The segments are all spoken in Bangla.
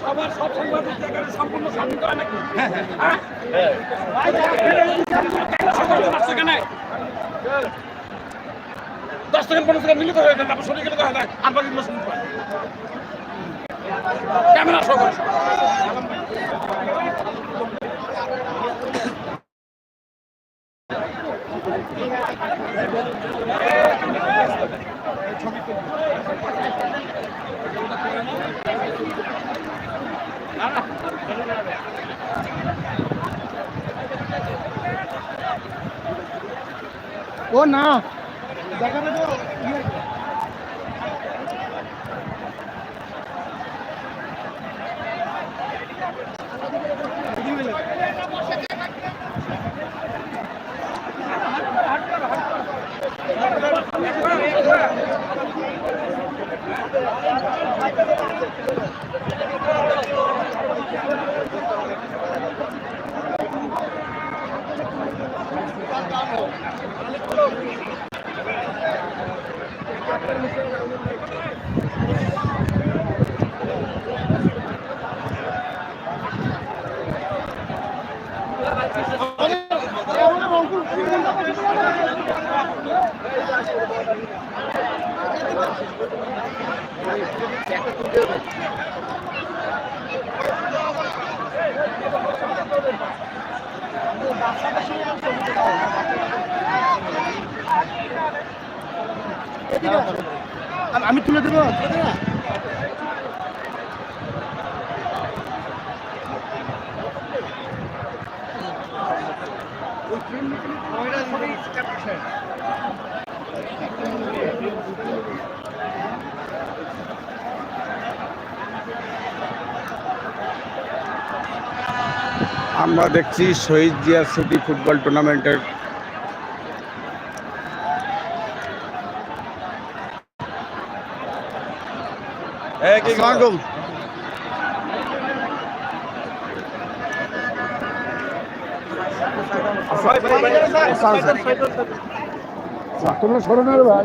সবার সব সাংবাদিক জায়গায় সম্পূর্ণ স্বাধীন করে নাকি? হ্যাঁ দশ সেকেন্ড পনেরো সেকেন্ড মিলিত হয়ে যান তারপর সরে গেলে হয় পাই ক্যামেরা শো ও না দেখাবে তো ইয়ে আমি- আমি তুলে দেবো? তুলে আমরা দেখছি শহীদ জিয়া সিটি ফুটবল টুর্নামেন্টের আলাইকুম। স্মরণের ভাই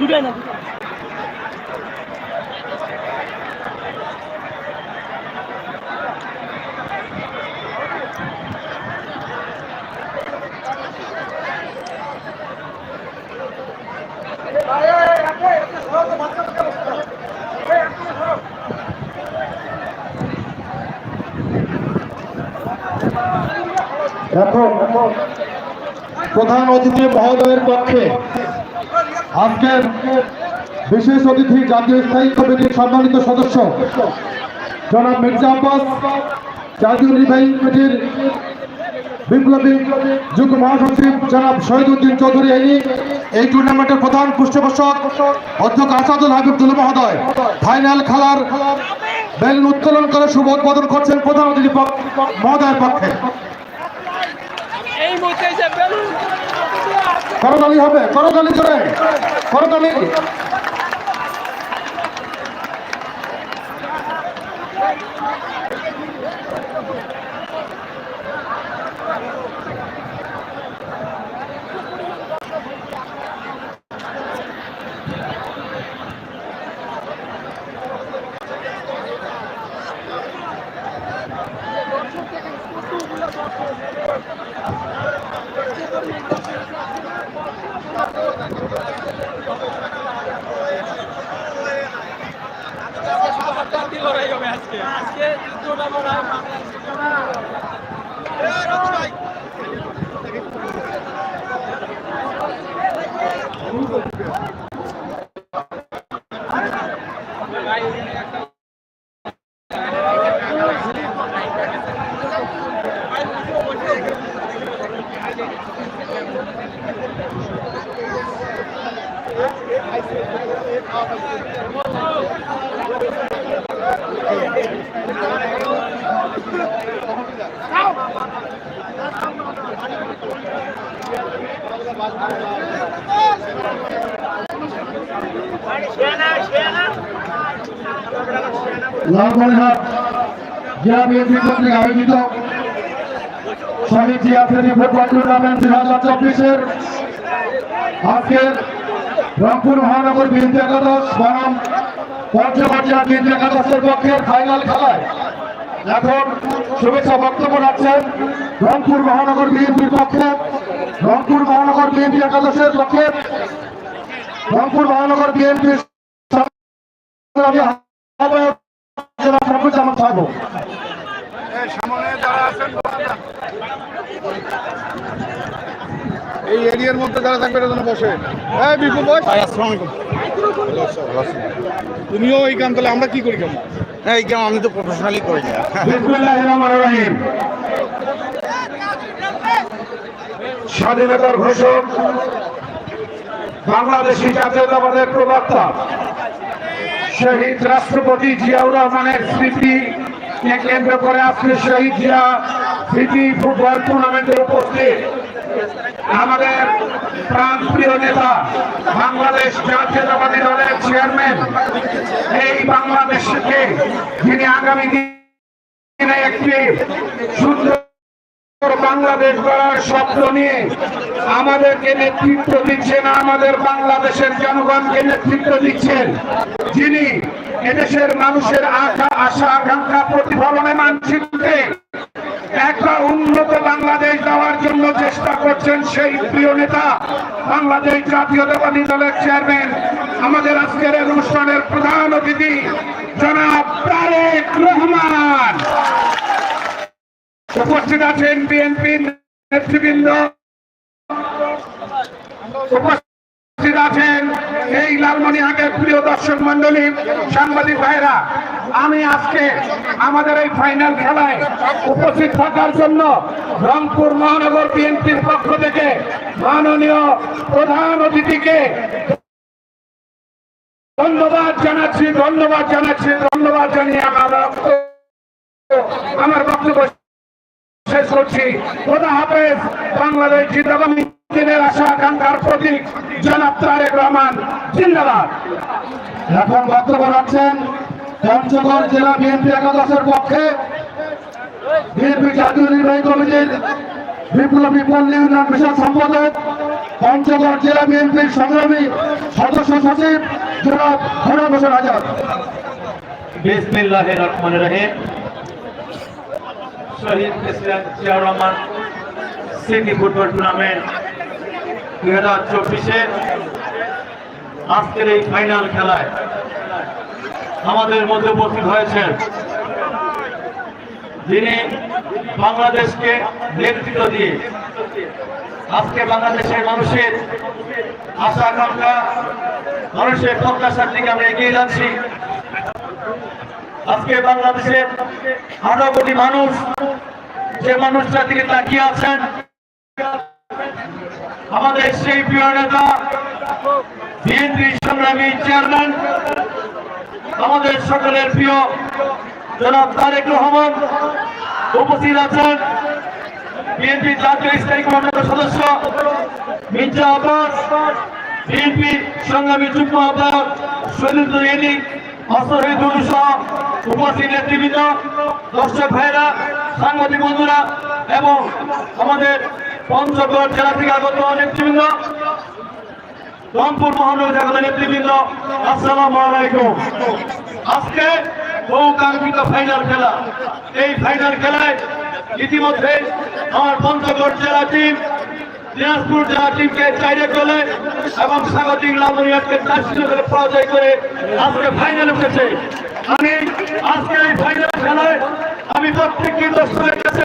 দুটাই না দুটাই। এখন প্রধান অতিথি মহোদয়ের পক্ষে আজকের বিশেষ অতিথি, জাতীয় স্থায়ী কমিটির সম্মানিত সদস্য, জনাব মির্জা আব্বাস, জাতীয় নির্বাহী কমিটির বিপ্লবী যুগ্ম মহাসচিব জনাব শহীদুদ্দিন চৌধুরী আইনি। এই টুর্নামেন্টের প্রধান পৃষ্ঠপোষক অধ্যক্ষ আসাদুল হাবিবুল মহোদয়। ফাইনাল খেলার বেলুন উত্তোলন করে শুভ উদ্বোধন করছেন প্রধান অতিথি মহোদয়ের পক্ষে এই মুহূর্তে এসে বেলুন করতালি হবে করতালি করে করতালি হাড্ডাহাড্ডি লড়াই হবে আজকে আজকে যুদ্ধটা মনে হয় লালমনিরহাট জেলা বিএনপি কর্তৃক আয়োজিত শহীদ জিয়া ফুটবল টুর্নামেন্ট দুই হাজার চব্বিশের আজকের রংপুর মহানগর বিএনপি একাদশ, বনাম পঞ্চগড় জেলা বিএনপি একাদশের পক্ষে ফাইনাল খেলায়। এখন শুভেচ্ছা বক্তব্য রাখছেন রংপুর মহানগর বিএনপির পক্ষে, রংপুর মহানগর বিএনপি একাদশের পক্ষে, রংপুর মহানগর বিএনপির জনাব ফখরুজ্জামান সাহেব এই এরিয়ার মধ্যে যারা থাকবে এটা যেন বসে। হ্যাঁ বিপুল ভাই তুমিও এই কাম তাহলে আমরা কি করি কেমন হ্যাঁ এই কাম আমি তো প্রফেশনালি করি না। স্বাধীনতার ঘোষক বাংলাদেশি জাতীয়তাবাদের প্রবক্তা শহীদ রাষ্ট্রপতি জিয়াউর রহমানের স্মৃতি কেন্দ্র করে আজকে শহীদ জিয়া স্মৃতি ফুটবল টুর্নামেন্টে উপস্থিত। আমাদের প্রাণপ্রিয় নেতা বাংলাদেশ জাতীয়তাবাদী দলের চেয়ারম্যান, এই বাংলাদেশকে যিনি আগামী দিনে একটি সুন্দর বাংলাদেশ গড়ার স্বপ্ন নিয়ে আমাদেরকে নেতৃত্ব দিচ্ছেন, আমাদের বাংলাদেশের জনগণকে নেতৃত্ব দিচ্ছেন, যিনি এদেশের মানুষের আশা আশা, আকাঙ্ক্ষা প্রতিফলনে মানচিত্রে একটা উন্নত বাংলাদেশ দেওয়ার জন্য চেষ্টা করছেন সেই প্রিয় নেতা বাংলাদেশ জাতীয়তাবাদী দলের চেয়ারম্যান। আমাদের আজকের অনুষ্ঠানের প্রধান অতিথি জনাব তারেক রহমান। উপস্থিত আছেন বিএনপি নেতৃবৃন্দ। উপস্থিত আছেন এই লালমনিহাটের প্রিয় দর্শক মন্ডলী সাংবাদিক ভাইরা আমি আজকে আমাদের এই ফাইনাল খেলায় উপস্থিত থাকার জন্য রংপুর মহানগর বিএনপির পক্ষ থেকে মাননীয় প্রধান অতিথিকে ধন্যবাদ জানাচ্ছি ধন্যবাদ জানাচ্ছি, ধন্যবাদ জানিয়ে আমার আমার বক্তব্য শেষ করছি। খোদা হাফেজ, বাংলাদেশ জিন্দাবাদ। দিনের আশা আকাঙ্ক্ষার প্রতীক জনাব তারেক রহমান জিন্দাবাদ। এখন বক্তব্য রাখছেন পঞ্চগড় জেলা বিএনপি একাদশের পক্ষে বিএনপি জাতীয় নির্বাহী কমিটির বিপ্লবী পল্লী উন্নয়ন বিষয়ক সম্পাদক পঞ্চগড় জেলা বিএনপির সংগ্রামী সদস্য সচিব জনাব হোসেন আজাদ। বিসমিল্লাহ রহমান রহিম। শহীদ প্রেসিডেন্ট জিয়াউর রহমান স্মৃতি ফুটবল টুর্নামেন্ট আজকের এই ফাইনাল খেলায় আমাদের মধ্যে উপস্থিত হয়েছেন যিনি বাংলাদেশকে নেতৃত্ব দিয়ে আজকে বাংলাদেশের মানুষের আশা, আকাঙ্ক্ষা, মানুষের প্রত্যাশার দিকে আমরা এগিয়ে যাচ্ছি। আজকে বাংলাদেশের আঠারো কোটি মানুষ, যে মানুষটার দিকে তাকিয়ে আছেন আমাদের সেই প্রিয় নেতা, বিএনপি সংগ্রামী চেয়ারম্যান, আমাদের সকলের প্রিয় জনাব তারেক রহমান উপস্থিত আছেন। বিএনপি জাতীয় স্থায়ী কমিটির সদস্য মির্জা আব্বাস, বিএনপি সংগ্রামী যুগ্ম আহ্বায়ক শহীদুল রেনি অসহিদুল সহ উপস্থিত নেতৃবৃন্দ, দর্শক ভাইরা সাংবাদিক বন্ধুরা এবং আমাদের পঞ্চগড় জেলা থেকে আগত নেতৃবৃন্দ রংপুর মহানগর জাগত নেতৃবৃন্দ, আসসালামু আলাইকুম। আজকে বহু কাঙ্ক্ষিত ফাইনাল খেলা। এই ফাইনাল খেলায় ইতিমধ্যে আমার পঞ্চগড় জেলা টিম দিনাজপুর জেলা টিমকে চাইরে গোলে এবং স্বাগতিক লালমনিয়াকে চার শূন্য গোলে পরাজয় করে আজকে ফাইনাল উঠেছে আমি আজকে এই ফাইনাল খেলায় আমি প্রত্যেকটি দর্শকের কাছে